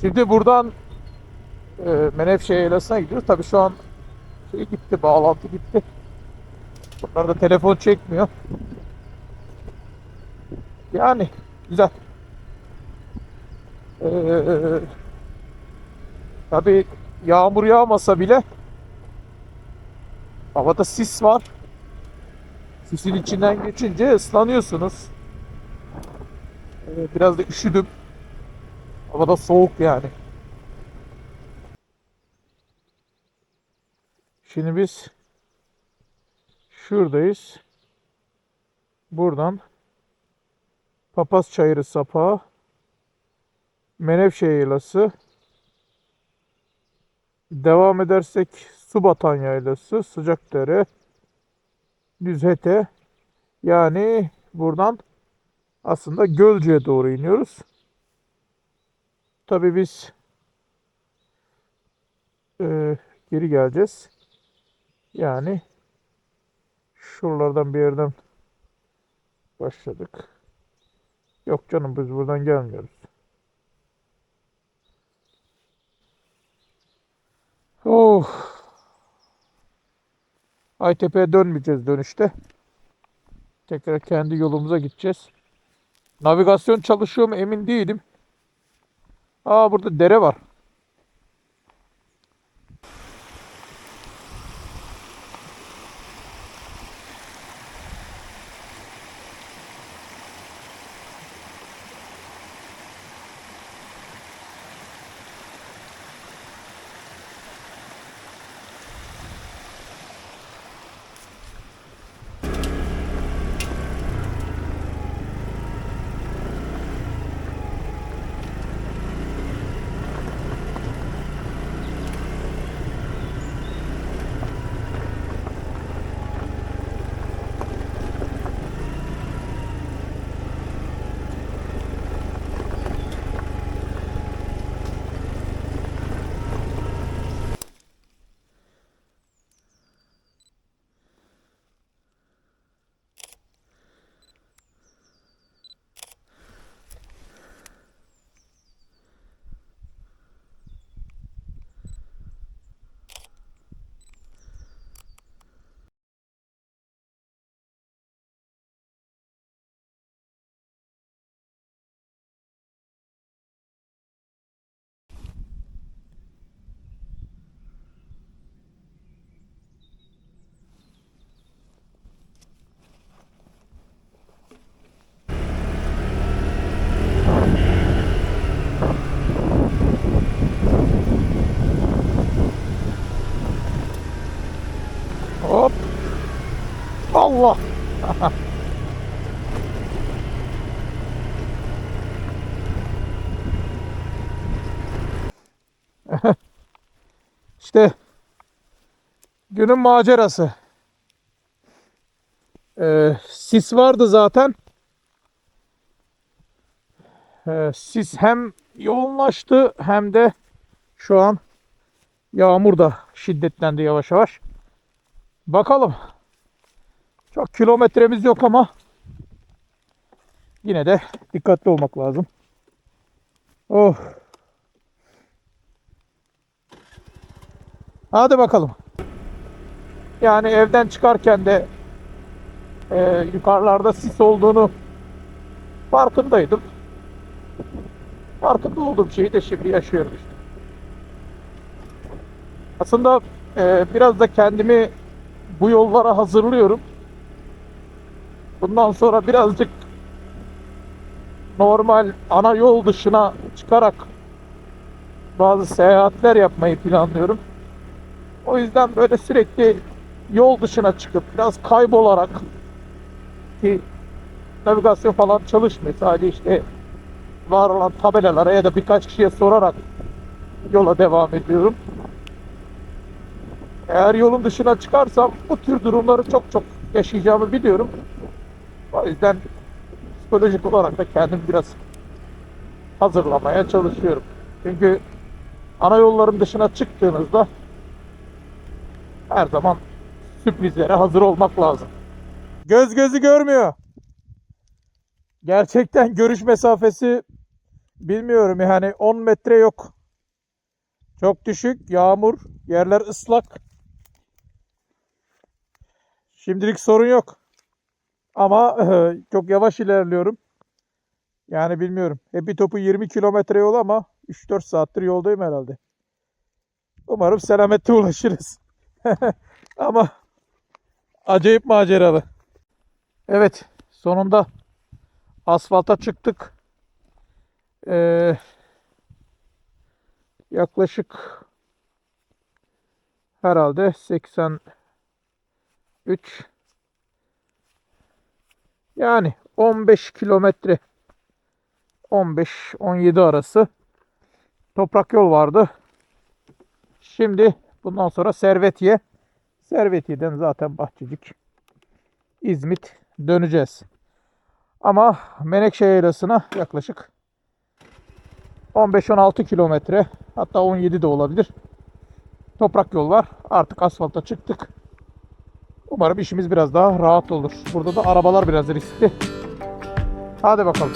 Şimdi buradan e, Menevşe Yaylası'na gidiyoruz. Tabii şu an şey gitti, bağlantı gitti. Bunlar da telefon çekmiyor. Yani güzel. Ee, tabii yağmur yağmasa bile havada sis var. Sisin içinden geçince ıslanıyorsunuz. Ee, biraz da üşüdüm. Havada soğuk yani. Şimdi biz şuradayız. Buradan Papaz Çayırı Sapağı, Menevşe Yaylası, devam edersek Subatan Yaylası, Sıcakdere, Düzhete, yani buradan aslında Gölcük'e doğru iniyoruz. Tabii biz e, geri geleceğiz. Yani şuralardan bir yerden başladık. Yok canım biz buradan gelmiyoruz. Oh. Aytepe'ye dönmeyeceğiz dönüşte. Tekrar kendi yolumuza gideceğiz. Navigasyon çalışıyor mu emin değilim. Aa burada dere var. Allah. işte günün macerası. Ee, sis vardı zaten. Ee, sis hem yoğunlaştı hem de şu an yağmur da şiddetlendi yavaş yavaş. Bakalım. Çok kilometremiz yok ama yine de dikkatli olmak lazım. Oh. Hadi bakalım. Yani evden çıkarken de e, yukarılarda sis olduğunu farkındaydım. Farkında olduğum şeyi de şimdi yaşıyorum işte. Aslında e, biraz da kendimi bu yollara hazırlıyorum. Bundan sonra birazcık normal ana yol dışına çıkarak bazı seyahatler yapmayı planlıyorum. O yüzden böyle sürekli yol dışına çıkıp biraz kaybolarak ki navigasyon falan çalışmıyor. Sadece işte var olan tabelalara ya da birkaç kişiye sorarak yola devam ediyorum. Eğer yolun dışına çıkarsam bu tür durumları çok çok yaşayacağımı biliyorum. O yüzden psikolojik olarak da kendimi biraz hazırlamaya çalışıyorum. Çünkü ana yolların dışına çıktığınızda her zaman sürprizlere hazır olmak lazım. Göz gözü görmüyor. Gerçekten görüş mesafesi bilmiyorum yani 10 metre yok. Çok düşük, yağmur, yerler ıslak. Şimdilik sorun yok. Ama çok yavaş ilerliyorum. Yani bilmiyorum. Hepi topu 20 kilometre yol ama 3-4 saattir yoldayım herhalde. Umarım selamette ulaşırız. ama acayip maceralı. Evet, sonunda asfalta çıktık. Ee, yaklaşık herhalde 83 yani 15 kilometre 15-17 arası toprak yol vardı. Şimdi bundan sonra Servetiye. Servetiye'den zaten Bahçecik, İzmit döneceğiz. Ama Menekşe Yaylası'na yaklaşık 15-16 kilometre hatta 17 de olabilir. Toprak yol var. Artık asfalta çıktık. Umarım işimiz biraz daha rahat olur. Burada da arabalar biraz riskli. Hadi bakalım.